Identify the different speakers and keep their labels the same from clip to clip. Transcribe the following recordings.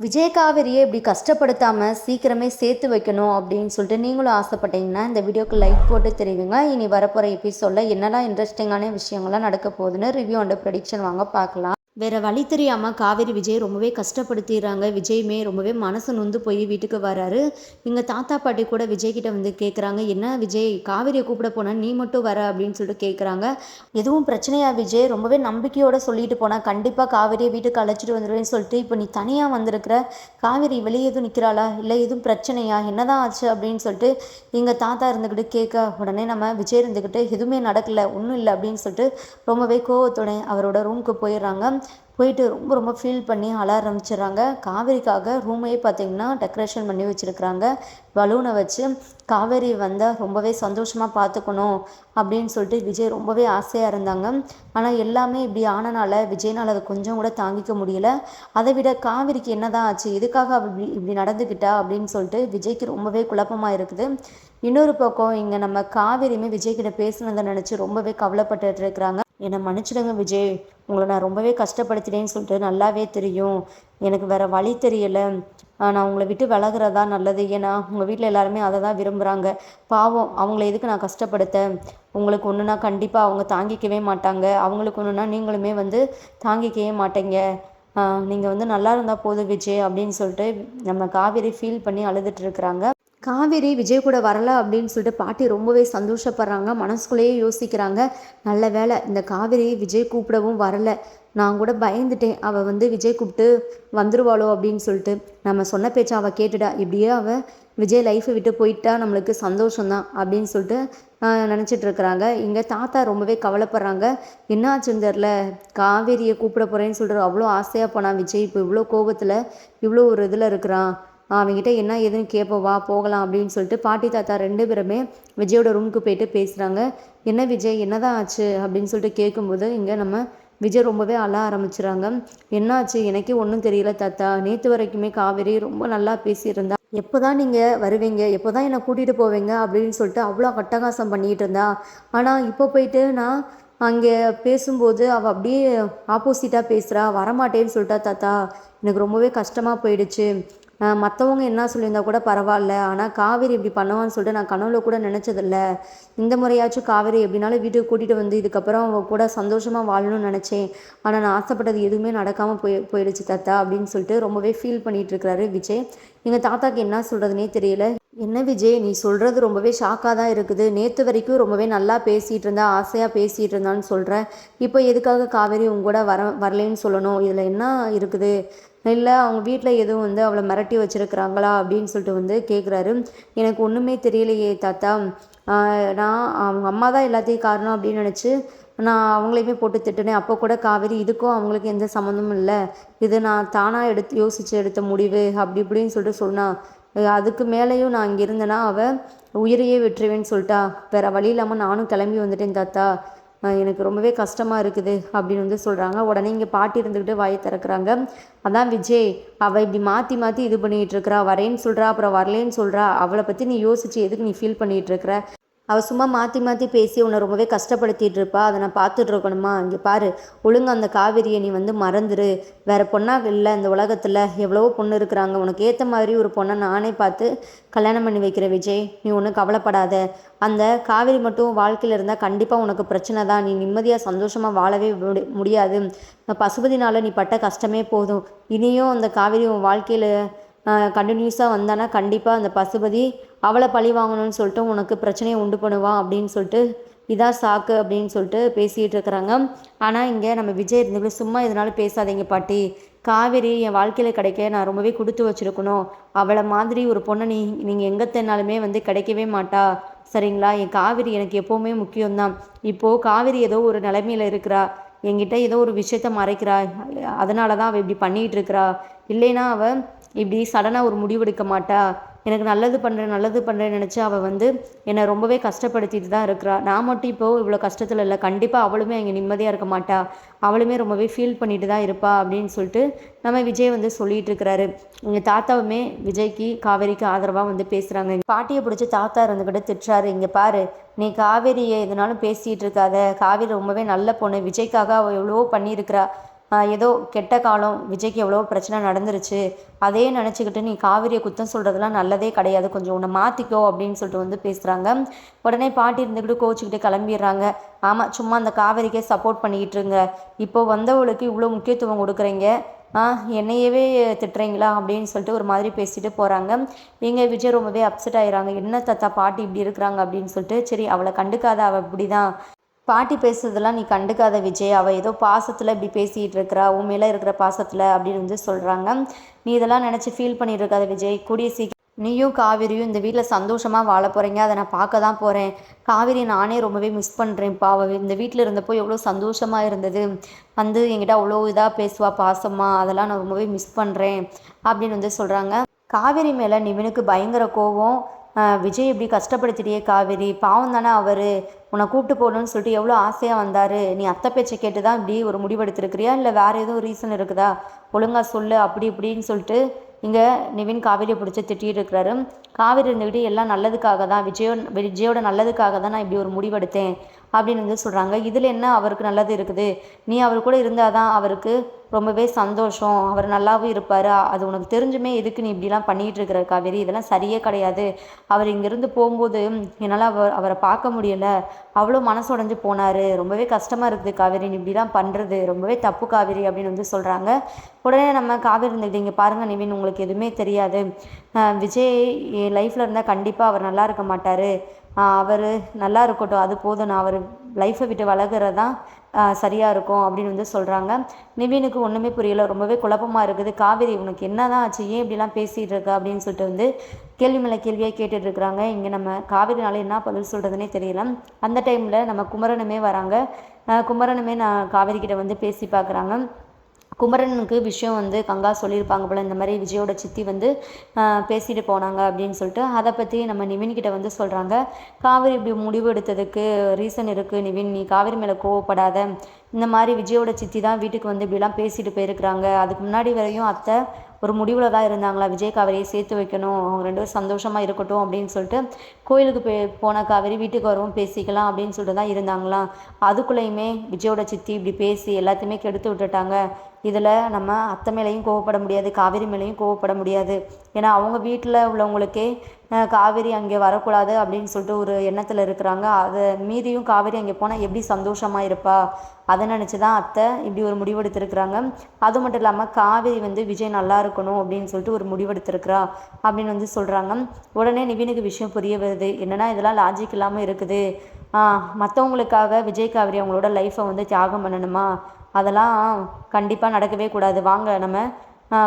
Speaker 1: விஜயகாவிரியை இப்படி கஷ்டப்படுத்தாமல் சீக்கிரமே சேர்த்து வைக்கணும் அப்படின்னு சொல்லிட்டு நீங்களும் ஆசைப்பட்டீங்கன்னா இந்த வீடியோக்கு லைக் போட்டு தெரிவிங்க இனி வரப்போகிற எபிசோடில் என்னெல்லாம் இன்ட்ரெஸ்டிங்கான விஷயங்கள்லாம் நடக்க போகுதுன்னு ரிவ்யூ அண்ட் ப்ரடிக்ஷன் வாங்க பார்க்கலாம். வேறு வழி தெரியாமல் காவேரி விஜய் ரொம்பவே கஷ்டப்படுத்திடுறாங்க. விஜயுமே ரொம்பவே மனசு நொந்து போய் வீட்டுக்கு வராரு. இங்கே தாத்தா பாட்டி கூட விஜய் கிட்ட வந்து கேட்குறாங்க என்ன விஜய் காவேரியை கூப்பிட போனால் நீ மட்டும் வர? அப்படின்னு சொல்லிட்டு கேட்குறாங்க எதுவும் பிரச்சனையா விஜய்? ரொம்பவே நம்பிக்கையோடு சொல்லிட்டு போனால் கண்டிப்பாக காவேரியை வீட்டுக்கு அழைச்சிட்டு வந்துடுவேன்னு சொல்லிட்டு இப்போ நீ தனியாக வந்திருக்கிற? காவேரி வெளியே எதுவும் நிற்கிறாளா இல்லை எதுவும் பிரச்சனையா? என்னதான் ஆச்சு? அப்படின்னு சொல்லிட்டு எங்கள் தாத்தா இருந்துக்கிட்டு கேட்க உடனே நம்ம விஜய் இருந்துக்கிட்டு எதுவுமே நடக்கல ஒன்றும் இல்லை. அப்படின்னு சொல்லிட்டு ரொம்பவே கோவத்தோட அவரோட ரூமுக்கு போயிடுறாங்க. போயிட்டு ரொம்ப ரொம்ப ஃபீல் பண்ணி அழ ஆரம்பிச்சிடுறாங்க. காவேரிக்காக ரூமையே பார்த்தீங்கன்னா டெக்கரேஷன் பண்ணி வச்சுருக்குறாங்க. பலூனை வச்சு காவேரி வந்தால் ரொம்பவே சந்தோஷமாக பார்த்துக்கணும் அப்படின்னு சொல்லிட்டு விஜய் ரொம்பவே ஆசையாக இருந்தாங்க. ஆனால் எல்லாமே இப்படி ஆனனால விஜய்னால் அதை கொஞ்சம் கூட தாங்கிக்க முடியல. அதை விட காவேரிக்கு என்னதான் ஆச்சு எதுக்காக இப்படி இப்படி நடந்துக்கிட்டா அப்படின்னு சொல்லிட்டு விஜய்க்கு ரொம்பவே குழப்பமாக இருக்குது. இன்னொரு பக்கம் இங்கே நம்ம காவேரியுமே விஜய்கிட்ட பேசுனதை நினச்சி ரொம்பவே கவலைப்பட்டு இருக்கிறாங்க. என்னை மன்னிச்சிடுங்க விஜய். உங்களை நான் ரொம்பவே கஷ்டப்படுத்திட்டேன்னு சொல்லிட்டு நல்லாவே தெரியும். எனக்கு வேறு வழி தெரியலை. நான் உங்களை விட்டு விலகுறதா நல்லது. ஏன்னா உங்கள் வீட்டில் எல்லாருமே அதை தான் விரும்புகிறாங்க பாவம் அவங்கள எதுக்கு நான் கஷ்டப்படுத்த உங்களுக்கு ஒன்றுனா கண்டிப்பாக அவங்க தாங்கிக்கவே மாட்டாங்க. அவங்களுக்கு ஒன்றுனா நீங்களுமே வந்து தாங்கிக்கவே மாட்டீங்க. நீங்கள் வந்து நல்லா இருந்தால் போதும் விஜய் அப்படின்னு சொல்லிட்டு நம்ம காவேரி ஃபீல் பண்ணி அழுதுட்டு இருக்கிறாங்க. காவேரி விஜய் கூட வரல அப்படின்னு சொல்லிட்டு பாட்டி ரொம்பவே சந்தோஷப்படுறாங்க. மனசுக்குள்ளேயே யோசிக்கிறாங்க. நல்ல வேலை இந்த காவேரி விஜய் கூப்பிடவும் வரல. நான் கூட பயந்துட்டேன். அவள் வந்து விஜய் கூப்பிட்டு வந்துருவாளோ அப்படின்னு சொல்லிட்டு. நம்ம சொன்ன பேச்சை அவள் கேட்டுடா இப்படியே அவள் விஜய் லைஃப்பை விட்டு போயிட்டா. நம்மளுக்கு சந்தோஷம்தான் அப்படின்னு சொல்லிட்டு நினச்சிட்டு இருக்கிறாங்க. இங்கே தாத்தா ரொம்பவே கவலைப்படுறாங்க. என்ன ஆச்சுன்னு தெரில காவேரியை கூப்பிட போகிறேன்னு சொல்கிற அவ்வளோ ஆசையாக போனான் விஜய். இப்போ இவ்வளோ கோபத்தில் இவ்வளோ ஒரு இதில் இருக்கிறான். அவங்ககிட்ட என்ன ஏதுன்னு கேட்போம் வா போகலாம் அப்படின்னு சொல்லிட்டு பாட்டி தாத்தா ரெண்டு பேருமே விஜயோட ரூமுக்கு போயிட்டு பேசுகிறாங்க என்ன விஜய் என்னதான் ஆச்சு அப்படின்னு சொல்லிட்டு கேட்கும்போது இங்கே நம்ம விஜய் ரொம்பவே அழ ஆரம்பிச்சுறாங்க. என்னாச்சு எனக்கே ஒன்றும் தெரியல தாத்தா. நேற்று வரைக்குமே காவேரி ரொம்ப நல்லா பேசியிருந்தா. எப்போ தான் நீங்கள் வருவீங்க? எப்போ தான் என்னை கூட்டிகிட்டு போவீங்க? அப்படின்னு சொல்லிட்டு அவ்வளோ அட்டகாசம் பண்ணிகிட்டு இருந்தா. ஆனால் இப்போ போயிட்டு நான் அங்கே பேசும்போது அவள் அப்படியே ஆப்போசிட்டாக பேசுகிறா வரமாட்டேன்னு சொல்லிட்டா தாத்தா. எனக்கு ரொம்பவே கஷ்டமாக போயிடுச்சு. மற்றவங்க என்ன சொல்லியிருந்தா கூட பரவாயில்ல. ஆனால் காவேரி இப்படி பண்ணுவான்னு சொல்லிட்டு நான் கனவுல கூட நினச்சதில்ல. இந்த முறையாச்சும் காவேரி எப்படினாலும் வீட்டுக்கு கூட்டிகிட்டு வந்து இதுக்கப்புறம் அவங்க கூட சந்தோஷமாக வாழணும்னு நினச்சேன். ஆனால் நான் ஆசைப்பட்டது எதுவுமே நடக்காமல் போய் போயிடுச்சு தாத்தா அப்படின்னு சொல்லிட்டு ரொம்பவே ஃபீல் பண்ணிகிட்டு இருக்கிறாரு விஜய். எங்கள் தாத்தாக்கு என்ன சொல்கிறதுனே தெரியல. என்ன விஜய் நீ சொல்கிறது ரொம்பவே ஷாக்காக தான் இருக்குது. நேற்று வரைக்கும் ரொம்பவே நல்லா பேசிகிட்டு இருந்தா ஆசையாக பேசிகிட்டு இருந்தான்னு சொல்கிறேன் இப்போ எதுக்காக காவேரி உங்க கூட வர வரலேன்னு சொல்லணும்? இதில் என்ன இருக்குது? இல்லை அவங்க வீட்டில் எதுவும் வந்து அவளை மிரட்டி வச்சுருக்கிறாங்களா அப்படின்னு சொல்லிட்டு வந்து கேட்குறாரு எனக்கு ஒன்றுமே தெரியலையே தாத்தா. நான் அவங்க அம்மா தான் எல்லாத்தையும் காரணம் அப்படின்னு நினச்சி நான் அவங்களையுமே போட்டு திட்டினேன். அப்போ கூட காவேரி இதுக்கும் அவங்களுக்கு எந்த சம்மந்தமும் இல்லை. இது நான் தானாக எடுத்து யோசித்து எடுத்த முடிவு அப்படி இப்படின்னு சொல்லிட்டு சொன்னான் அதுக்கு மேலேயும் நான் இங்கே இருந்தேன்னா அவள் உயிரையே விட்டுருவேன்னு சொல்லிட்டா. வேறு வழி இல்லாமல் நானும் கிளம்பி வந்துட்டேன் தாத்தா. எனக்கு ரொம்பவே கஷ்டமாக இருக்குது அப்படின்னு வந்து சொல்கிறாங்க உடனே இங்கே பாட்டி இருந்துக்கிட்டு வாயை திறக்கிறாங்க. அதான் விஜய் அவள் இப்படி மாற்றி மாற்றி இது பண்ணிகிட்டு இருக்கிறா வரேன்னு சொல்கிறா அப்புறம் வரலேன்னு சொல்கிறா அவளை பற்றி நீ யோசித்து எதுக்கு நீ ஃபீல் பண்ணிகிட்டு இருக்கிற? அவள் சும்மா மாற்றி மாற்றி பேசி உன்னை ரொம்பவே கஷ்டப்படுத்திட்டு இருப்பா அதை நான் பார்த்துட்டு இருக்கணுமா இங்கே பாரு ஒழுங்கு அந்த காவிரியை நீ வந்து மறந்துடு வேறு பொண்ணாக இல்லை இந்த உலகத்தில் எவ்வளவோ பொண்ணு இருக்கிறாங்க. உனக்கு ஏற்ற மாதிரி ஒரு பொண்ணை நானே பார்த்து கல்யாணம் பண்ணி வைக்கிற விஜய். நீ ஒன்றும் கவலைப்படாத. அந்த காவிரி மட்டும் வாழ்க்கையில் இருந்தால் கண்டிப்பாக உனக்கு பிரச்சனை தான். நீ நிம்மதியாக சந்தோஷமாக வாழவே முடியாது. பசுபதினால் நீ பட்ட கஷ்டமே போதும். இனியும் அந்த காவிரி உன் வாழ்க்கையில் கண்டினியூஸாக வந்தானா கண்டிப்பாக அந்த பசுபதி அவளை பழி வாங்கணும்னு சொல்லிட்டு உனக்கு பிரச்சனையை உண்டு பண்ணுவான் அப்படின்னு சொல்லிட்டு இதான் சாக்கு அப்படின்னு சொல்லிட்டு பேசிகிட்டு இருக்கிறாங்க. ஆனால் இங்கே நம்ம விஜய் இருந்தவங்க சும்மா இதனால பேசாதீங்க பாட்டி. காவேரி என் வாழ்க்கையில் கிடைக்க நான் ரொம்பவே கொடுத்து வச்சுருக்கணும். அவளை மாதிரி ஒரு பொண்ணை நீ நீங்கள் எங்கே தென்னாலுமே வந்து கிடைக்கவே மாட்டா. சரிங்களா? என் காவேரி எனக்கு எப்போவுமே முக்கியம்தான். இப்போது காவேரி ஏதோ ஒரு நிலைமையில் இருக்கிறா. என்கிட்ட ஏதோ ஒரு விஷயத்த மறைக்கிறா. அதனால தான் அவள் இப்படி பண்ணிகிட்டு இருக்கிறா. இல்லைன்னா அவள் இப்படி சடனாக ஒரு முடிவெடுக்க மாட்டா. எனக்கு நல்லது பண்ணுறேன் நல்லது பண்ணுறேன்னு நினச்சி அவள் வந்து என்னை ரொம்பவே கஷ்டப்படுத்திட்டு தான் இருக்கிறா. நான் மட்டும் இப்போது இவ்வளோ கஷ்டத்தில் இல்லை. கண்டிப்பாக அவளுமே அங்கே நிம்மதியாக இருக்க மாட்டா. அவளுமே ரொம்பவே ஃபீல் பண்ணிட்டு தான் இருப்பா அப்படின்னு சொல்லிட்டு நம்ம விஜய் வந்து சொல்லிட்டு இருக்கிறாரு. எங்கள் தாத்தாவுமே விஜய்க்கு காவேரிக்கு ஆதரவாக வந்து பேசுகிறாங்க பாட்டியை பிடிச்சி தாத்தா இருந்துக்கிட்டு திட்டுறாரு. இங்கே பாரு நீ காவேரியை எதுனாலும் பேசிகிட்டு இருக்காத. காவேரி ரொம்பவே நல்ல பொண்ணு. விஜய்க்காக அவள் எவ்வளவோ பண்ணியிருக்கிறா. ஏதோ கெட்ட காலம் விஜய்க்கு எவ்வளோ பிரச்சனை நடந்துருச்சு. அதே நினச்சிக்கிட்டு நீ காவிரியை குத்தம் சொல்கிறதுலாம் நல்லதே கிடையாது. கொஞ்சம் உன்னை மாற்றிக்கோ அப்படின்னு சொல்லிட்டு வந்து பேசுகிறாங்க உடனே பாட்டி இருந்துக்கிட்டு கோச்சிக்கிட்டு கிளம்பிடுறாங்க. ஆமாம் சும்மா அந்த காவேரிக்கே சப்போர்ட் பண்ணிக்கிட்டு இருங்க. இப்போ வந்தவளுக்கு இவ்வளோ முக்கியத்துவம் கொடுக்குறீங்க. ஆ என்னையவே திட்டுறீங்களா அப்படின்னு சொல்லிட்டு ஒரு மாதிரி பேசிட்டு போகிறாங்க இங்கே விஜய் ரொம்பவே அப்செட் ஆகிறாங்க என்ன தாத்தா பாட்டி இப்படி இருக்கிறாங்க அப்படின்னு சொல்லிட்டு சரி அவளை கண்டுக்காத அவள் இப்படி தான் பாட்டி பேசுறதெல்லாம் நீ கண்டுக்காத விஜய். அவள் ஏதோ பாசத்தில் இப்படி பேசிகிட்டு இருக்கிறா உன் மேலே இருக்கிற பாசத்தில் அப்படின்னு வந்து சொல்கிறாங்க நீ இதெல்லாம் நினச்சி ஃபீல் பண்ணிட்டு இருக்காத விஜய். கூடிய சீக்கிரம் நீயும் காவிரியும் இந்த வீட்டில் சந்தோஷமாக வாழ போகிறீங்க அதை நான் பார்க்க தான் போகிறேன் காவிரி நானே ரொம்பவே மிஸ் பண்ணுறேன்ப்பா அவள் இந்த வீட்டில் இருந்தப்போ எவ்வளோ சந்தோஷமாக இருந்தது. வந்து என்கிட்ட அவ்வளோ இதாக பேசுவா பாசமா. அதெல்லாம் நான் ரொம்பவே மிஸ் பண்ணுறேன் அப்படின்னு வந்து சொல்கிறாங்க காவிரி மேலே நிவினுக்கு பயங்கர கோவம். விஜய் இப்படி கஷ்டப்படுத்திட்டியே காவேரி. பாவம் தானே அவர். உன்னை கூப்பிட்டு போகணும்னு சொல்லிட்டு எவ்வளோ ஆசையாக வந்தார். நீ அத்தை பேச்சை கேட்டு தான் இப்படி ஒரு முடிவெடுத்திருக்கிறியா? இல்லை வேறு எதுவும் ரீசன் இருக்குதா? ஒழுங்காக சொல்லு அப்படி இப்படின்னு சொல்லிட்டு இங்கே நிவின் காவேரியை பிடிச்சி திட்டிகிட்டு இருக்கிறாரு. காவேரி இருந்துக்கிட்டு எல்லாம் நல்லதுக்காக தான் விஜயோ விஜயோட நல்லதுக்காக தான் நான் இப்படி ஒரு முடிவெடுத்தேன் அப்படின்னு வந்து சொல்கிறாங்க இதில் என்ன அவருக்கு நல்லது இருக்குது? நீ அவர் கூட இருந்தால் தான் அவருக்கு ரொம்பவே சந்தோஷம். அவர் நல்லாவும் இருப்பார். அது உனக்கு தெரிஞ்சுமே எதுக்கு நீ இப்படிலாம் பண்ணிகிட்டு இருக்கிற காவேரி? இதெல்லாம் சரியே கிடையாது. அவர் இங்கேருந்து போகும்போது என்னால் அவர் அவரை பார்க்க முடியலை. அவ்வளோ மனசு உடஞ்சி போனார். ரொம்பவே கஷ்டமாக இருக்குது காவேரி. நீ இப்படிலாம் பண்ணுறது ரொம்பவே தப்பு காவேரி அப்படின்னு வந்து சொல்கிறாங்க உடனே நம்ம காவேரி இருந்துக்கிட்டு இங்கே பாருங்கள் நிவின். உங்களுக்கு எதுவுமே தெரியாது. விஜய் என் லைஃப்பில் இருந்தால் கண்டிப்பாக அவர் நல்லா இருக்க மாட்டார். அவர் நல்லா இருக்கட்டும். அது போதும். நான் அவர் லைஃப்பை விட்டு வளர்கிறது தான் சரியாக இருக்கும் அப்படின்னு வந்து சொல்கிறாங்க நிவினுக்கு ஒன்றுமே புரியல. ரொம்பவே குழப்பமாக இருக்குது. காவேரி உனக்கு என்ன தான் ஆச்சு? ஏன் இப்படிலாம் பேசிகிட்டு இருக்க? அப்படின்னு சொல்லிட்டு வந்து கேள்வி மேலே கேள்வியாக கேட்டுட்டு இருக்கிறாங்க. இங்கே நம்ம காவேரினால என்ன பதில் சொல்கிறதுனே தெரியல. அந்த டைமில் நம்ம குமரனுமே வராங்க. குமரனுமே நான் காவேரி கிட்ட வந்து பேசி பார்க்குறாங்க. குமரனுக்கு விஷயம் வந்து கங்கா சொல்லியிருப்பாங்க போல் இந்த மாதிரி விஜயோட சித்தி வந்து பேசிட்டு போனாங்க அப்படின்னு சொல்லிட்டு அதை பற்றி நம்ம நிவின் கிட்ட வந்து சொல்கிறாங்க காவேரி இப்படி முடிவு எடுத்ததுக்கு ரீசன் இருக்குது நிவின் நீ காவேரி மேலே கோவப்படாத. இந்த மாதிரி விஜயோட சித்தி தான் வீட்டுக்கு வந்து இப்படிலாம் பேசிட்டு போயிருக்கிறாங்க. அதுக்கு முன்னாடி வரையும் அத்தை ஒரு முடிவில் தான் இருந்தாங்களா விஜய் காவேரியை சேர்த்து வைக்கணும் அவங்க ரெண்டு பேரும் சந்தோஷமாக இருக்கட்டும் அப்படின்னு சொல்லிட்டு கோயிலுக்கு போய் போன காவேரி வீட்டுக்கு வரவும் பேசிக்கலாம் அப்படின்னு சொல்லிட்டு தான் இருந்தாங்களாம். அதுக்குள்ளேயுமே விஜயோட சித்தி இப்படி பேசி எல்லாத்தையுமே கெடுத்து விட்டுட்டாங்க. இதில் நம்ம அத்தை மேலேயும் கோவப்பட முடியாது காவேரி மேலேயும் கோவப்பட முடியாது. ஏன்னா அவங்க வீட்டில் உள்ளவங்களுக்கே காவேரி அங்கே வரக்கூடாது அப்படின்னு சொல்லிட்டு ஒரு எண்ணத்தில் இருக்கிறாங்க. அதை மீறியும் காவேரி அங்கே போனால் எப்படி சந்தோஷமாக இருப்பா? அதை நினச்சி தான் அத்தை இப்படி ஒரு முடிவெடுத்திருக்கிறாங்க. அது மட்டும் இல்லாமல் காவேரி வந்து விஜய் நல்லா இருக்கணும் அப்படின்னு சொல்லிட்டு ஒரு முடிவெடுத்திருக்கிறா அப்படின்னு வந்து சொல்கிறாங்க உடனே நிவினுக்கு விஷயம் புரிய வருது. என்னென்னா இதெல்லாம் லாஜிக் இல்லாமல் இருக்குது. மற்றவங்களுக்காக விஜய் காவேரி அவங்களோட லைஃப்பை வந்து தியாகம் பண்ணணுமா? அதெல்லாம் கண்டிப்பாக நடக்கவே கூடாது. வாங்க நம்ம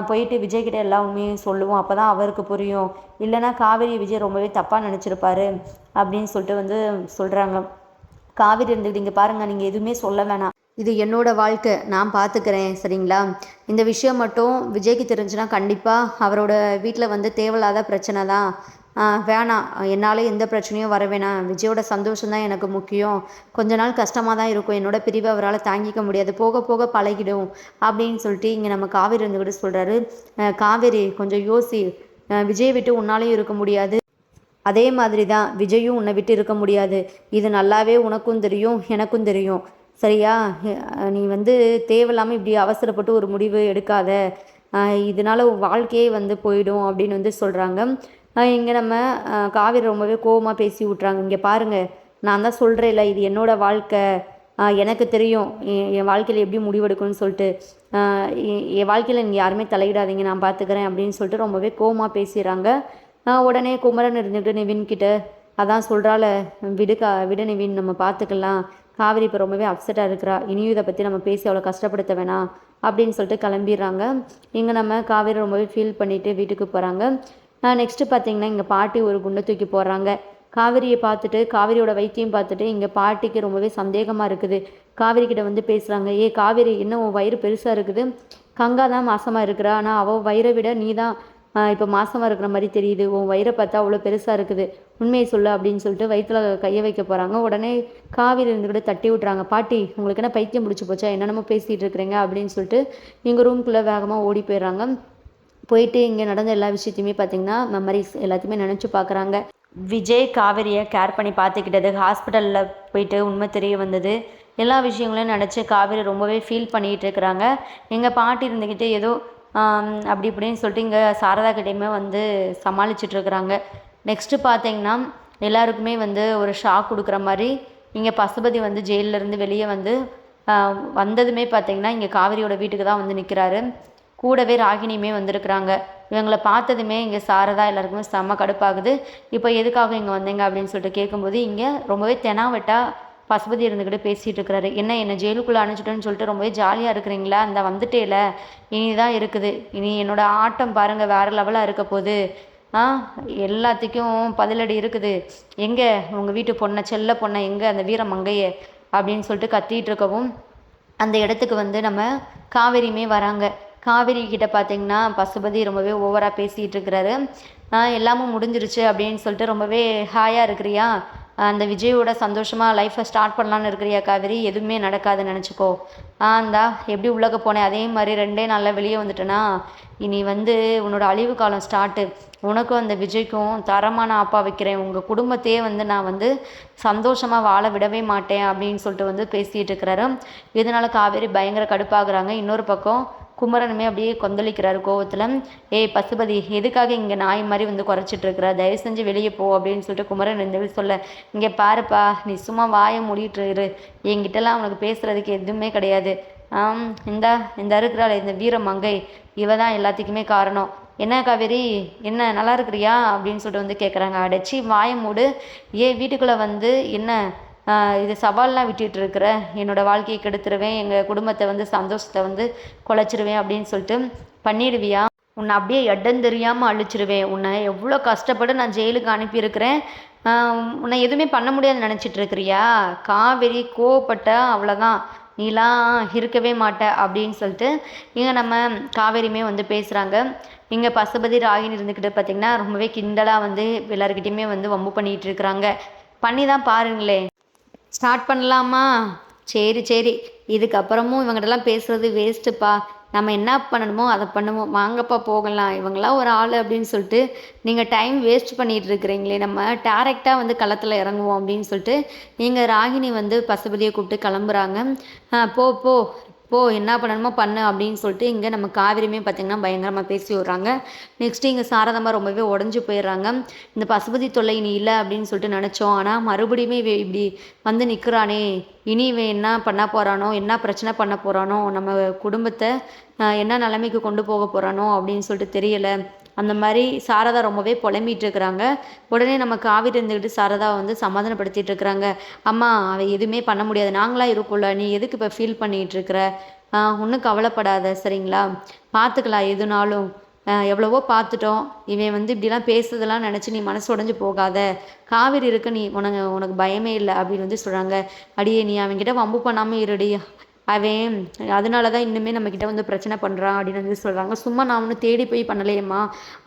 Speaker 1: போயிட்டு விஜய்கிட்ட எல்லா உண்மையும் சொல்லுவோம். அப்போ தான் அவருக்கு புரியும். இல்லைன்னா காவேரி விஜய் ரொம்பவே தப்பாக நினச்சிருப்பாரு அப்படின்னு சொல்லிட்டு வந்து சொல்கிறாங்க காவேரி இருந்துக்கிட்டு இங்கே பாருங்கள் நீங்கள் எதுவுமே சொல்ல வேணாம். இது என்னோட வாழ்க்கை நான் பார்த்துக்கிறேன் சரிங்களா? இந்த விஷயம் மட்டும் விஜய்க்கு தெரிஞ்சுன்னா கண்டிப்பாக அவரோட வீட்டில் வந்து தேவையில்லாத பிரச்சனை தான் வேணாம். என்னால் எந்த பிரச்சனையும் வர வேணாம். விஜயோட சந்தோஷம் தான் எனக்கு முக்கியம். கொஞ்ச நாள் கஷ்டமாக தான் இருக்கும். என்னோட பிரிவை அவரால் தாங்கிக்க முடியாது. போக போக பழகிடும் அப்படின்னு சொல்லிட்டு இங்கே நம்ம காவேரி இருந்துக்கிட்டு சொல்கிறாரு காவேரி கொஞ்சம் யோசி. விஜய் விட்டு உன்னாலையும் இருக்க முடியாது. அதே மாதிரி தான் விஜயும் உன்னை விட்டு இருக்க முடியாது. இது நல்லாவே உனக்கும் தெரியும் எனக்கும் தெரியும். சரியா? நீ வந்து தேவையில்லாமல் இப்படி அவசரப்பட்டு ஒரு முடிவு எடுக்காத. இதனால் இதனால உன் வாழ்க்கையே வந்து போயிடும் அப்படின்னு வந்து சொல்கிறாங்க இங்கே நம்ம காவேரி ரொம்பவே கோவமாக பேசி விட்றாங்க இங்கே பாருங்கள் நான் தான் சொல்கிறேன்ல இது என்னோடய வாழ்க்கை. எனக்கு தெரியும் என் என் வாழ்க்கையில் எப்படி முடிவெடுக்கணும்னு சொல்லிட்டு. என் வாழ்க்கையில் நீங்கள் யாருமே தலையிடாதீங்க நான் பார்த்துக்கிறேன் அப்படின்னு சொல்லிட்டு ரொம்பவே கோவமாக பேசிடுறாங்க. உடனே குமரன் இருந்துட்டு நிவின்கிட்ட அதான் சொல்கிறால விடு கா விடு நிவின் நம்ம பார்த்துக்கலாம் காவிரி இப்போ ரொம்பவே அப்செட்டாக இருக்கிறா. இனியும் இதை பற்றி நம்ம பேசி அவ்வளோ கஷ்டப்படுத்த வேணாம். அப்படின்னு சொல்லிட்டு கிளம்பிடுறாங்க. இங்கே நம்ம காவேரி ரொம்பவே ஃபீல் பண்ணிவிட்டு வீட்டுக்கு போகிறாங்க நெக்ஸ்ட்டு பார்த்தீங்கன்னா இங்கே பாட்டி ஒரு குண்டை தூக்கி போடுறாங்க. காவிரியை பார்த்துட்டு காவிரியோட வைத்தியம் பார்த்துட்டு இங்கே பாட்டிக்கு ரொம்பவே சந்தேகமாக இருக்குது. காவேரி கிட்ட வந்து பேசுகிறாங்க ஏ காவேரி என்ன உன் வயிறு பெருசாக இருக்குது? கங்கா தான் மாசமாக இருக்கிறா. ஆனால் அவள் வயிறை விட நீ தான் இப்போ மாசமாக இருக்கிற மாதிரி தெரியுது. உன் வயிறை பார்த்தா அவ்வளோ பெருசாக இருக்குது. உண்மையை சொல்லு அப்படின்னு சொல்லிட்டு வயிற்றுல கையை வைக்க போகிறாங்க உடனே காவேரி இருந்துக்கிட்டு தட்டி விட்றாங்க பாட்டி உங்களுக்கு என்ன பைத்தியம் பிடிச்சி போச்சா? என்னென்னமோ பேசிகிட்டு இருக்கிறீங்க அப்படின்னு சொல்லிட்டு எங்கள் ரூம்குள்ளே வேகமாக ஓடி போயிடுறாங்க. போயிட்டு இங்கே நடந்த எல்லா விஷயத்தையுமே பார்த்தீங்கன்னா மெமரிஸ் எல்லாத்தையுமே நினச்சி பார்க்குறாங்க விஜய் காவேரியை கேர் பண்ணி பார்த்துக்கிட்டது ஹாஸ்பிட்டலில் போயிட்டு உண்மை தெரிய வந்தது. எல்லா விஷயங்களையும் நினச்சி காவேரி ரொம்பவே ஃபீல் பண்ணிகிட்டு இருக்கிறாங்க. எங்கள் பாட்டி இருந்துக்கிட்டே ஏதோ அப்படி இப்படின்னு சொல்லிட்டு இங்கே சாரதா கிட்டேயுமே வந்து சமாளிச்சிட்ருக்குறாங்க நெக்ஸ்ட்டு பார்த்தீங்கன்னா எல்லாருக்குமே வந்து ஒரு ஷாக் கொடுக்குற மாதிரி இங்கே பசுபதி வந்து ஜெயிலிருந்து இருந்து வெளியே வந்து வந்ததுமே பார்த்தீங்கன்னா இங்கே காவிரியோட வீட்டுக்கு தான் வந்து நிற்கிறாரு கூடவே ராகினியுமே வந்திருக்கிறாங்க. இவங்களை பார்த்ததுமே இங்கே சாரதா எல்லாருக்குமே செம்ம கடுப்பாகுது. இப்போ எதுக்காக இங்கே வந்தீங்க அப்படின்னு சொல்லிட்டு கேட்கும்போது இங்கே ரொம்பவே தெனாவட்டா பசுபதி இருந்துக்கிட்டு பேசிகிட்டு இருக்கிறாரு. என்ன என்னை ஜெயிலுக்குள்ளே அனுப்பிச்சிட்டோன்னு சொல்லிட்டு ரொம்பவே ஜாலியாக இருக்கிறீங்களா? அந்த வந்துட்டேல. இனி தான் இருக்குது. இனி என்னோட ஆட்டம் பாருங்கள் வேறு லெவலாக இருக்க போகுது. ஆ எல்லாத்துக்கும் பதிலடி இருக்குது. எங்கே உங்கள் வீட்டு பொண்ணை செல்ல பொண்ணை எங்கே அந்த வீர மங்கையை அப்படின்னு சொல்லிட்டு கத்திட்டு இருக்கவும் அந்த இடத்துக்கு வந்து நம்ம காவேரியுமே வராங்க. காவேரி கிட்ட பார்த்தீங்கன்னா பசுபதி ரொம்பவே ஓவராக பேசிகிட்டு இருக்கிறாரு. எல்லாமும் முடிஞ்சிருச்சு அப்படின்னு சொல்லிட்டு ரொம்பவே ஹாயாக இருக்கிறியா? அந்த விஜயோட சந்தோஷமாக லைஃப்பை ஸ்டார்ட் பண்ணலான்னு இருக்கிறியா காவேரி? எதுவுமே நடக்காதுன்னு நினச்சிக்கோ. ஆ இந்தா எப்படி உள்ளக போனேன் அதே மாதிரி ரெண்டே நாளில் வெளியே வந்துட்டேன்னா இனி வந்து உன்னோட அழிவு காலம் ஸ்டார்ட்டு உனக்கும் அந்த விஜய்க்கும் தரமான அப்பா வைக்கிறேன். உங்கள் குடும்பத்தையே வந்து நான் வந்து சந்தோஷமாக வாழ விடவே மாட்டேன் அப்படின்னு சொல்லிட்டு வந்து பேசிகிட்டு இருக்கிறாரு. இதனால் காவேரி பயங்கர கடுப்பாகிறாங்க. இன்னொரு பக்கம் குமரனுமே அப்படியே கொந்தளிக்கிறாரு கோவத்தில். ஏய் பசுபதி எதுக்காக இங்கே நாய் மாதிரி வந்து குறைச்சிட்டு இருக்கிற தயவு செஞ்சு வெளியே போ அப்படின்னு சொல்லிட்டு குமரன் இந்த சொல்ல இங்கே பாருப்பா நீ சும்மா வாயை மூடிட்டு இரு. என்கிட்டலாம் அவனுக்கு பேசுகிறதுக்கு எதுவுமே கிடையாது. ஆம் இந்த இந்த இருக்கிறாள் இந்த வீர மங்கை. இவ தான் எல்லாத்துக்குமே காரணம். என்ன காவேரி என்ன நல்லா இருக்கிறியா? அப்படின்னு சொல்லிட்டு வந்து கேட்குறாங்க அடைச்சி வாயை மூடு. ஏன் வீட்டுக்குள்ளே வந்து என்ன இது சவால்லாம் விட்டுட்டு இருக்கிறேன் என்னோட வாழ்க்கையை கெடுத்துருவேன் எங்கள் குடும்பத்தை வந்து சந்தோஷத்தை வந்து குலைச்சிருவேன் அப்படின்னு சொல்லிட்டு பண்ணிடுவியா? உன்னை அப்படியே இடம் தெரியாமல் அழிச்சிருவேன். உன்னை எவ்வளோ கஷ்டப்பட்டு நான் ஜெயிலுக்கு அனுப்பியிருக்கிறேன். உன்னை எதுவுமே பண்ண முடியாதுன்னு நினச்சிட்டு இருக்கிறியா காவேரி கோவப்பட்ட அவ்வளோதான். நீலாம் இருக்கவே மாட்ட அப்படின்னு சொல்லிட்டு இங்கே நம்ம காவேரியுமே வந்து பேசுகிறாங்க இங்கே பசுபதி ராகினி இருந்துக்கிட்டு பார்த்திங்கன்னா ரொம்பவே கிண்டலாக வந்து எல்லாருக்கிட்டேயுமே வந்து வம்பு பண்ணிகிட்டு இருக்கிறாங்க. பண்ணி தான் பாருங்களேன். ஸ்டார்ட் பண்ணலாமா? சரி சரி. இதுக்கப்புறமும் இவங்ககிட்டலாம் பேசுகிறது வேஸ்ட்டுப்பா. நம்ம என்ன பண்ணணுமோ அதை பண்ணுவோம். வாங்கப்பா போகலாம். இவங்களாம் ஒரு ஆள் அப்படின்னு சொல்லிட்டு நீங்கள் டைம் வேஸ்ட் பண்ணிகிட்டு இருக்கிறீங்களே நம்ம டேரெக்டாக வந்து களத்தில் இறங்குவோம் அப்படின்னு சொல்லிட்டு நீங்கள் ராகினி வந்து பசுபதியை கூப்பிட்டு கிளம்புறாங்க. போ போ. போ என்ன பண்ணணுமோ பண்ணு அப்படின்னு சொல்லிட்டு இங்கே நம்ம காவிரியுமே பார்த்திங்கன்னா பயங்கரமாக பேசி விட்றாங்க. நெக்ஸ்ட்டு இங்கே சாரதம்மா ரொம்பவே உடஞ்சி போயிடுறாங்க. இந்த பசுபதி தொல்லை இனி இல்லை அப்படின்னு சொல்லிட்டு நினச்சோம். ஆனால் மறுபடியுமே இப்படி வந்து நிற்கிறானே இனி இவன் என்ன பண்ண போகிறானோ என்ன பிரச்சனை பண்ண போகிறானோ நம்ம குடும்பத்தை என்ன நிலைமைக்கு கொண்டு போக போகிறானோ அப்படின்னு சொல்லிட்டு தெரியலை. அந்த மாதிரி சாரதா ரொம்பவே புலம்பிகிட்டு இருக்கிறாங்க உடனே நம்ம காவிரி இருந்துக்கிட்டு சாரதா வந்து சமாதானப்படுத்திட்டு இருக்கிறாங்க அம்மா அவன் எதுவுமே பண்ண முடியாது. நாங்களாக இருக்கோம்ல. நீ எதுக்கு இப்போ ஃபீல் பண்ணிகிட்டு இருக்கிற ஒன்றும் கவலைப்படாத. சரிங்களா? பார்த்துக்கலாம் எதுனாலும் எவ்வளவோ பார்த்துட்டோம் இவன் வந்து இப்படிலாம் பேசுறதெல்லாம் நினச்சி நீ மனசு உடஞ்சு போகாத. காவிரி இருக்கு. நீ உனக்கு உனக்கு பயமே இல்லை. அப்படின்னு வந்து சொல்கிறாங்க அடியே நீ அவன்கிட்ட வம்பு பண்ணாமல் இருடி. அவன் அதனால தான் இன்னுமே நம்மக்கிட்ட வந்து பிரச்சனை பண்ணுறான் அப்படின்னு வந்து சொல்கிறாங்க சும்மா நான் ஒன்றும் தேடி போய் பண்ணலையேம்மா.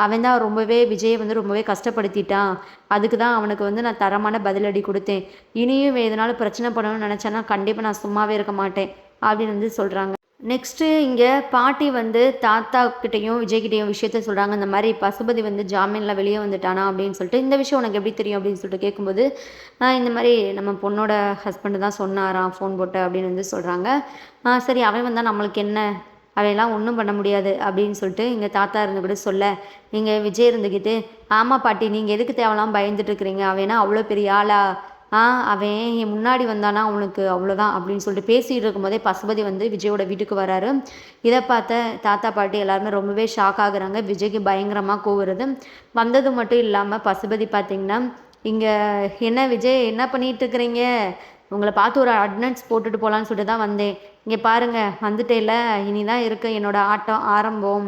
Speaker 1: அவன் தான் ரொம்பவே விஜயை வந்து ரொம்பவே கஷ்டப்படுத்திட்டான். அதுக்கு தான் அவனுக்கு வந்து நான் தரமான பதிலடி கொடுத்தேன். இனியும் இவன் எதனாலும் பிரச்சனை பண்ணணும்னு நினச்சேன்னா கண்டிப்பாக நான் சும்மாவே இருக்க மாட்டேன் அப்படின்னு வந்து சொல்கிறாங்க நெக்ஸ்ட்டு இங்கே பாட்டி வந்து தாத்தா கிட்டேயும் விஜய்கிட்டையும் விஷயத்த சொல்கிறாங்க இந்த மாதிரி பசுபதி வந்து ஜாமீனில் வெளியே வந்துட்டானா அப்படின்னு சொல்லிட்டு இந்த விஷயம் உனக்கு எப்படி தெரியும் அப்படின்னு சொல்லிட்டு கேட்கும்போது இந்த மாதிரி நம்ம பொண்ணோட ஹஸ்பண்டு தான் சொன்னாராம் ஃபோன் போட்டு அப்படின்னு வந்து சொல்கிறாங்க சரி அவன் வந்தால் நம்மளுக்கு என்ன? அவையெல்லாம் ஒன்றும் பண்ண முடியாது அப்படின்னு சொல்லிட்டு இங்கே தாத்தா இருந்துக்கிட்டு சொல்ல இங்கே விஜய் இருந்துக்கிட்டு ஆமாம் பாட்டி நீங்கள் எதுக்கு தேவைலாம் பயந்துட்டு இருக்கிறீங்க? அவனா அவ்வளோ பெரிய ஆளா? அவன் என் முன்னாடி வந்தானா அவனுக்கு அவ்வளோதான் அப்படின்னு சொல்லிட்டு பேசிகிட்டு இருக்கும்போதே பசுபதி வந்து விஜயோட வீட்டுக்கு வராரு. இதை பார்த்த தாத்தா பாட்டி எல்லாருமே ரொம்பவே ஷாக் ஆகுறாங்க. விஜய்க்கு பயங்கரமாக கூவுறது வந்தது மட்டும் இல்லாமல் பசுபதி பார்த்தீங்கன்னா இங்கே என்ன விஜய் என்ன பண்ணிட்டு இருக்கிறீங்க? உங்களை பார்த்து ஒரு அட்னன்ஸ் போட்டுட்டு போகலான்னு சொல்லிட்டு தான் வந்தேன். இங்கே பாருங்கள் வந்துட்டேல இனி தான் இருக்கு என்னோட ஆட்டம் ஆரம்பம்.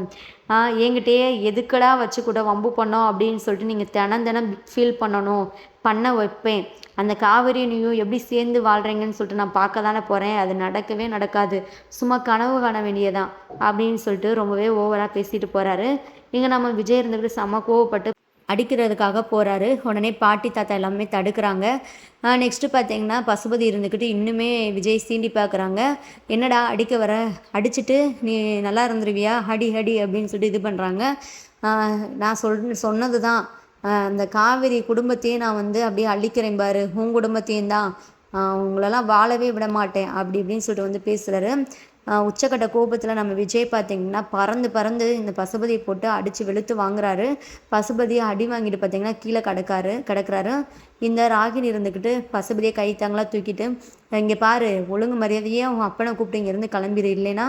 Speaker 1: என்கிட்டயே எதுக்கடா வச்சு கூட வம்பு பண்ணோம்? அப்படின்னு சொல்லிட்டு நீங்கள் தினம் தினம் ஃபீல் பண்ணணும் பண்ண வைப்பேன். அந்த காவிரி நீயும் எப்படி சேர்ந்து வாழ்கிறீங்கன்னு சொல்லிட்டு நான் பார்க்க தானே போகிறேன் அது நடக்கவே நடக்காது. சும்மா கனவு காண வேண்டியதான் அப்படின்னு சொல்லிட்டு ரொம்பவே ஓவராக பேசிட்டு போகிறாரு இங்கே நம்ம விஜய் இருந்துக்கிட்டு செம்ம கோவப்பட்டு அடிக்கிறதுக்காக போகிறாரு உடனே பாட்டி தாத்தா எல்லாமே தடுக்கிறாங்க. நெக்ஸ்ட்டு பார்த்தீங்கன்னா பசுபதி இருந்துக்கிட்டு இன்னுமே விஜய் சீண்டி பார்க்குறாங்க என்னடா அடிக்க வர? அடிச்சிட்டு நீ நல்லா இருந்துருவியா? அடி அடி அப்படின்னு சொல்லிட்டு இது பண்ணுறாங்க நான் சொல் சொன்னது தான் அந்த காவிரி குடும்பத்தையே நான் வந்து அப்படியே அழிக்கிறேன் பாரு. உன் குடும்பத்தையும் தான் உங்களெல்லாம் வாழவே விட மாட்டேன். அப்படி இப்படின்னு சொல்லிட்டு வந்து பேசுகிறாரு உச்சக்கட்ட கோபத்தில் நம்ம விஜய் பார்த்திங்கன்னா பறந்து பறந்து இந்த பசுபதியை போட்டு அடித்து வெளுத்து வாங்குறாரு. பசுபதியை அடி வாங்கிட்டு பார்த்திங்கன்னா கீழே கிடக்காரு கிடக்கிறாரு. இந்த ராகினி இருந்துக்கிட்டு பசுபதியை கை தாங்களாக தூக்கிட்டு இங்கே பாரு ஒழுங்கு மரியாதையே அவன் அப்பனை கூப்பிட்டு இங்கேருந்து கிளம்பிடு. இல்லைன்னா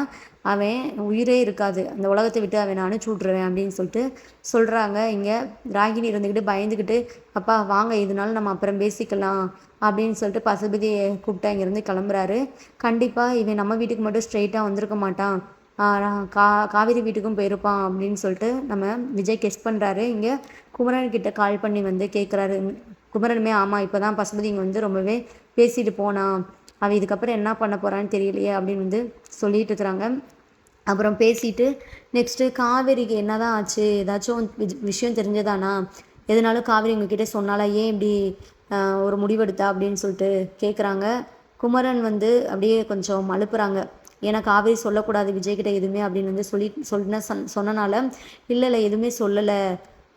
Speaker 1: அவன் உயிரே இருக்காது. அந்த உலகத்தை விட்டு அவன் அனுப்பிச்சி விட்ருவேன் அப்படின்னு சொல்லிட்டு சொல்கிறாங்க இங்கே ராகினி இருந்துக்கிட்டு பயந்துக்கிட்டு அப்பா வாங்க இதனால நம்ம அப்புறம் பேசிக்கலாம் அப்படின்னு சொல்லிட்டு பசுபதியை கூப்பிட்டா இங்கேருந்து கிளம்புறாரு. கண்டிப்பாக இவன் நம்ம வீட்டுக்கு மட்டும் ஸ்ட்ரெயிட்டாக வந்திருக்க மாட்டான். கா காவேரி வீட்டுக்கும் போயிருப்பான் அப்படின்னு சொல்லிட்டு நம்ம விஜய் கெஸ் பண்ணுறாரு இங்கே குமரன் கிட்ட கால் பண்ணி வந்து கேட்குறாரு குமரனுமே ஆமாம் இப்போ தான் பசுபதி இங்கே வந்து ரொம்பவே பேசிட்டு போனான் அவன் இதுக்கப்புறம் என்ன பண்ண போகிறான்னு தெரியலையே அப்படின்னு வந்து சொல்லிட்டு இருக்கிறாங்க. அப்புறம் பேசிட்டு நெக்ஸ்ட்டு காவேரிக்கு என்ன தான் ஆச்சு? ஏதாச்சும் விஷயம் தெரிஞ்சதானா? எதனாலும் காவேரி உங்ககிட்ட சொன்னாலா ஏன் இப்படி ஒரு முடிவெடுத்தா? அப்படின்னு சொல்லிட்டு கேட்குறாங்க குமரன் வந்து அப்படியே கொஞ்சம் மழுப்புறாங்க. ஏன்னா காவேரி சொல்லக்கூடாது விஜய்கிட்ட எதுவுமே அப்படின்னு வந்து சொல்லி சொன்ன சொன்னனால இல்லை இல்லை எதுவுமே சொல்லலை.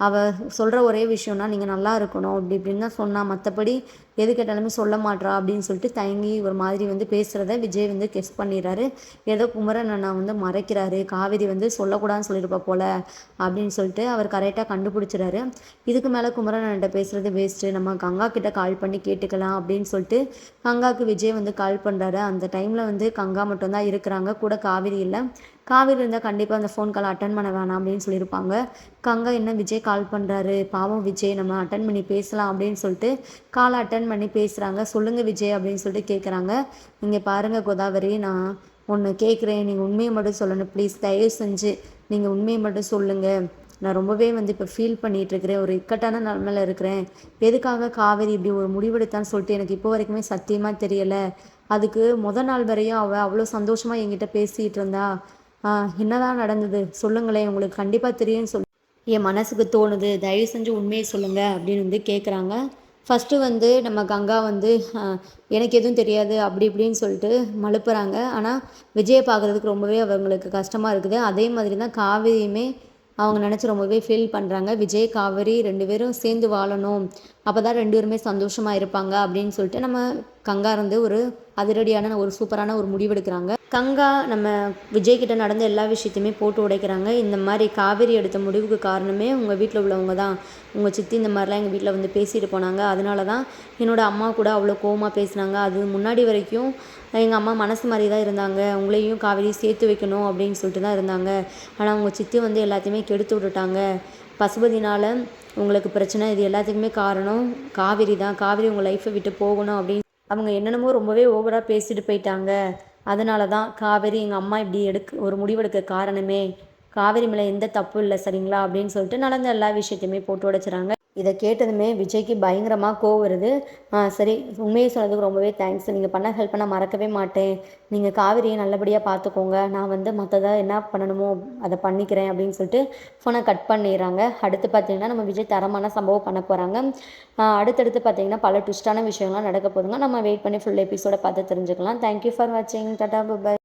Speaker 1: அவள் சொல்கிற ஒரே விஷயம்னா நீங்கள் நல்லா இருக்கணும். அப்படி இப்படின்னு தான் சொன்னால் மற்றபடி எது கேட்டாலுமே சொல்ல மாட்றா அப்படின்னு சொல்லிட்டு தயங்கி ஒரு மாதிரி வந்து பேசுகிறத விஜய் வந்து கெஸ் பண்ணிடுறாரு ஏதோ குமரன் அண்ணா வந்து மறைக்கிறாரு. காவேரி வந்து சொல்லக்கூடாதுன்னு சொல்லியிருப்பா போல அப்படின்னு சொல்லிட்டு அவர் கரெக்டாக கண்டுபிடிச்சிறாரு. இதுக்கு மேலே குமரன் அண்ணன்ட்ட பேசுகிறது வேஸ்ட்டு நம்ம கங்கா கிட்ட கால் பண்ணி கேட்டுக்கலாம் அப்படின்னு சொல்லிட்டு கங்காவுக்கு விஜய் வந்து கால் பண்ணுறாரு அந்த டைமில் வந்து கங்கா மட்டும்தான் இருக்கிறாங்க. கூட காவேரி இல்லை. காவேரி இருந்தால் கண்டிப்பாக அந்த ஃபோன் கால் அட்டன் பண்ண வேணாம் அப்படின்னு சொல்லியிருப்பாங்க. கங்கா என்ன விஜய் கால் பண்ணுறாரு பாவம் விஜய் நம்ம அட்டன் பண்ணி பேசலாம் அப்படின்னு சொல்லிட்டு காலை அட்டன் பண்ணி பேசுகிறாங்க சொல்லுங்கள் விஜய் அப்படின்னு சொல்லிட்டு கேட்குறாங்க நீங்கள் பாருங்கள் கோதாவரி நான் ஒன்று கேட்குறேன் நீங்கள் உண்மையை மட்டும் சொல்லணும் ப்ளீஸ் தயவு செஞ்சு நீங்கள் உண்மையை மட்டும் சொல்லுங்கள் நான் ரொம்பவே வந்து இப்போ ஃபீல் பண்ணிகிட்ருக்கிறேன் ஒரு இக்கட்டான நிலமையில் இருக்கிறேன். எதுக்காக காவேரி இப்படி ஒரு முடிவெடுத்தான்னு சொல்லிட்டு எனக்கு இப்போ வரைக்குமே சத்தியமாக தெரியலை. அதுக்கு முத நாள் வரையும் அவள் அவ்வளோ சந்தோஷமாக என்கிட்ட பேசிகிட்டு இருந்தா. என்னதான் நடந்தது? சொல்லுங்களேன் உங்களுக்கு கண்டிப்பாக தெரியும்னு சொல் என் மனசுக்கு தோணுது. தயவு செஞ்சு உண்மையை சொல்லுங்கள் அப்படின்னு வந்து கேட்குறாங்க ஃபஸ்ட்டு வந்து நம்ம கங்கா வந்து எனக்கு எதுவும் தெரியாது அப்படி இப்படின்னு சொல்லிட்டு மழுப்புறாங்க. ஆனால் விஜயை பார்க்குறதுக்கு ரொம்பவே அவங்களுக்கு கஷ்டமாக இருக்குது. அதே மாதிரி தான் காவிரியுமே அவங்க நினச்சி ரொம்பவே ஃபீல் பண்ணுறாங்க விஜய் காவேரி ரெண்டு பேரும் சேர்ந்து வாழணும். அப்போ தான் ரெண்டு பேருமே சந்தோஷமாக இருப்பாங்க அப்படின்னு சொல்லிட்டு நம்ம கங்கா இருந்து ஒரு அதிரடியான ஒரு சூப்பரான ஒரு முடிவெடுக்கிறாங்க கங்கா நம்ம விஜய்கிட்ட நடந்த எல்லா விஷயத்தையுமே போட்டு உடைக்கிறாங்க. இந்த மாதிரி காவேரி எடுத்த முடிவுக்கு காரணமே உங்கள் வீட்டில் உள்ளவங்க தான். உங்கள் சித்தி இந்த மாதிரிலாம் எங்கள் வீட்டில் வந்து பேசிட்டு போனாங்க. அதனால தான் என்னோடய அம்மா கூட அவ்வளோ கோவமாக பேசினாங்க. அது முன்னாடி வரைக்கும் எங்கள் அம்மா மனசு மாதிரி தான் இருந்தாங்க. உங்களையும் காவேரியும் சேர்த்து வைக்கணும் அப்படின்னு சொல்லிட்டு தான் இருந்தாங்க. ஆனால் உங்கள் சித்தி வந்து எல்லாத்தையுமே கெடுத்து விட்டுட்டாங்க. பசுபதினால் உங்களுக்கு பிரச்சனை இது எல்லாத்துக்குமே காரணம் காவேரி தான். காவேரி உங்கள் லைஃப்பை விட்டு போகணும் அப்படின்னு அவங்க என்னென்னமோ ரொம்பவே ஓவராக பேசிட்டு போயிட்டாங்க. அதனால தான் காவேரி எங்கள் அம்மா இப்படி எடுக்க ஒரு முடிவெடுக்க காரணமே. காவேரி மேலே எந்த தப்பும் இல்லை சரிங்களா? அப்படின்னு சொல்லிட்டு நடந்த எல்லா விஷயத்தையுமே போட்டு உடைச்சிறாங்க. இதை கேட்டதுமே விஜய்க்கு பயங்கரமாக கோவம் வருது. சரி உண்மையை சொன்னதுக்கு ரொம்பவே தேங்க்ஸ் நீங்கள் பண்ண ஹெல்ப் பண்ண மறக்கவே மாட்டேன். நீங்கள் காவிரியை நல்லபடியாக பார்த்துக்கோங்க. நான் வந்து மற்றதை என்ன பண்ணணுமோ அதை பண்ணிக்கிறேன் அப்படின்னு சொல்லிட்டு ஃபோனை கட் பண்ணிடுறாங்க. அடுத்து பார்த்தீங்கன்னா நம்ம விஜய் தரமான சம்பவம் பண்ண போகிறாங்க அடுத்தடுத்து பார்த்தீங்கன்னா பல ட்விஸ்டான விஷயங்கள்லாம் நடக்க போதுங்க நம்ம வெயிட் பண்ணி ஃபுல் எபிசோட பார்த்து தெரிஞ்சுக்கலாம். தேங்க்யூ ஃபார் வாட்சிங் டாட்டா பாய்